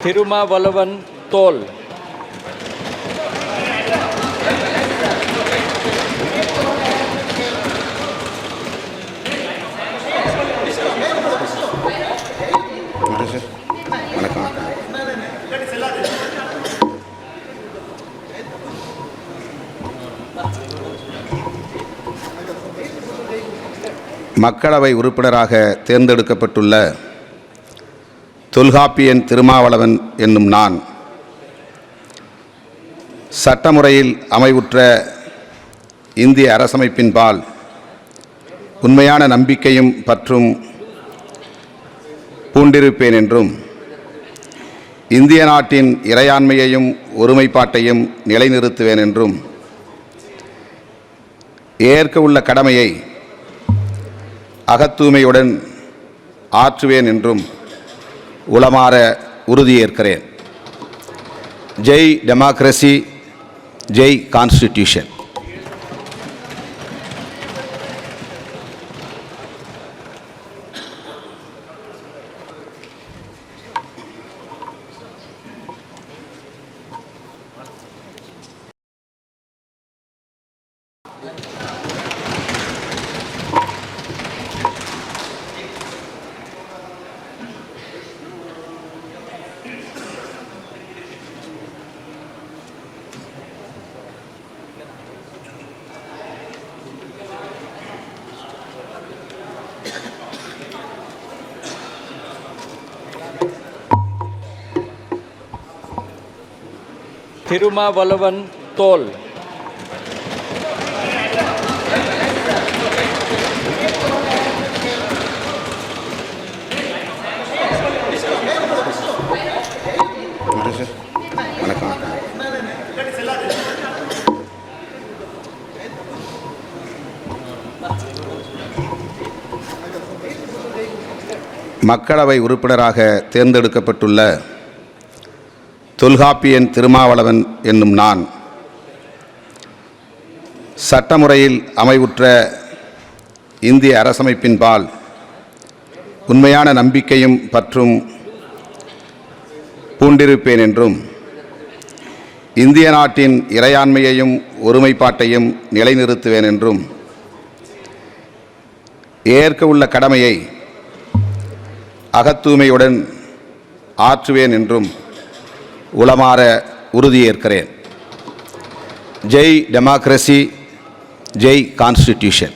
திருமாவளவன் தோல். மக்களவை உறுப்பினராக தேர்ந்தெடுக்கப்பட்டுள்ள தொல்காப்பியன் திருமாவளவன் என்னும் நான் சட்டமுறையில் அமைவுற்ற இந்திய அரசமைப்பின்பால் உண்மையான நம்பிக்கையும் பற்றும் பூண்டிருப்பேன் என்றும் இந்திய நாட்டின் இறையாண்மையையும் ஒருமைப்பாட்டையும் நிலைநிறுத்துவேன் என்றும் ஏற்க உள்ள கடமையை அகத்தூய்மையுடன் ஆற்றுவேன் என்றும் உளமாற உறுதியேற்கிறேன். ஜெய் டெமோக்ரஸி ஜெய் கான்ஸ்டிடியூஷன். திருமாவளவன் தோல் வணக்கம் மக்களவை உறுப்பினராக தேர்ந்தெடுக்கப்பட்டுள்ள தொல்காப்பியன் திருமாவளவன் என்னும் நான் சட்டமுறையில் அமைவுற்ற இந்திய அரசமைப்பின்பால் உண்மையான நம்பிக்கையும் பற்றும் பூண்டிருப்பேன் என்றும் இந்திய நாட்டின் இறையாண்மையையும் ஒருமைப்பாட்டையும் நிலைநிறுத்துவேன் என்றும் ஏற்க உள்ள கடமையை அகத்தூய்மையுடன் ஆற்றுவேன் என்றும் உளமாற உறுதியேற்கிறேன். ஜெய் டெமோக்ரஸி ஜெய் கான்ஸ்டிடியூஷன்.